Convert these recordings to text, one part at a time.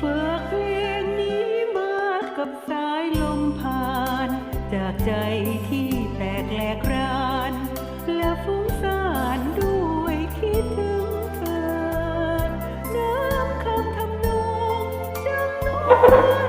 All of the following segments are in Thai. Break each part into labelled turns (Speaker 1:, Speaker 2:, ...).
Speaker 1: ฝากเพลงนี้มากับสายลมผ่าน จากใจที่แตกแหลกราน และฟุ้งซ่านด้วยคิดถึงเธอน้ำคำทำนองดังน้อง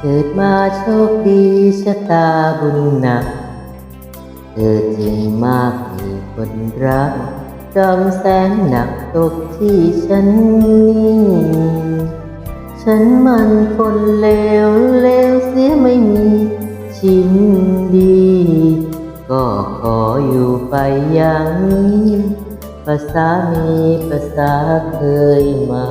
Speaker 1: เกิ
Speaker 2: ดมาโชคดีชะตาบุญหนัก เธอจริงมากมีคนรักจอมแสนหนักตกที่ฉันนิ่ฉันมันคนเลวเลวเสียไม่มีชิ้นดี ก็ขออยู่ไปอย่างนี้ ภาษามีภาษาเคยมา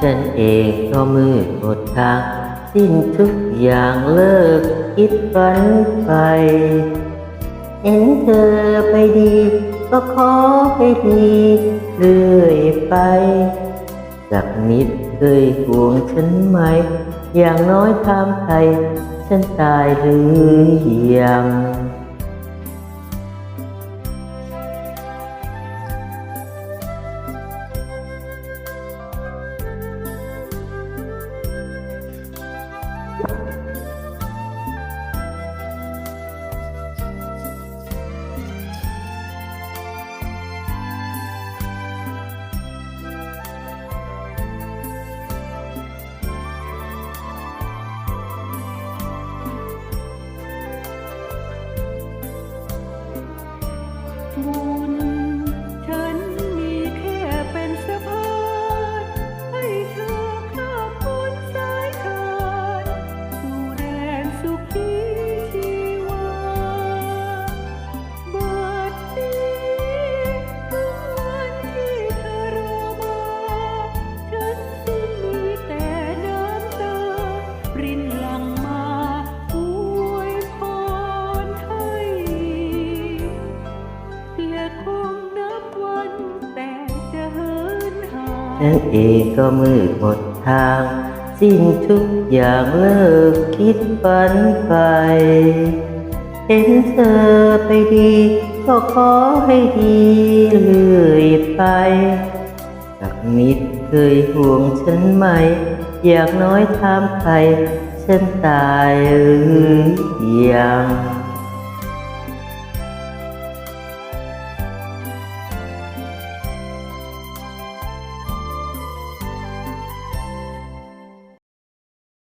Speaker 1: ฉันเอง
Speaker 2: ก็มืดหมดทาง สิ้นทุกอย่างเลิกคิดฝันไป เห็นเธอไปดี ก็ขอให้ดีเรื่อยไปจากนิดเคยห่วงฉันไหม อย่างน้อยทำไทย ฉันตายหรือยั
Speaker 1: ง
Speaker 2: ฉันเองก็มืดหมดทาง สิ้นทุกอย่างเลิกคิดฝันไป เห็นเธอไปดี ก็ขอให้ดีเรื่อยไปสักนิดเคยห่วงฉันไหม อยากน้อยถามใครฉันตายหรือ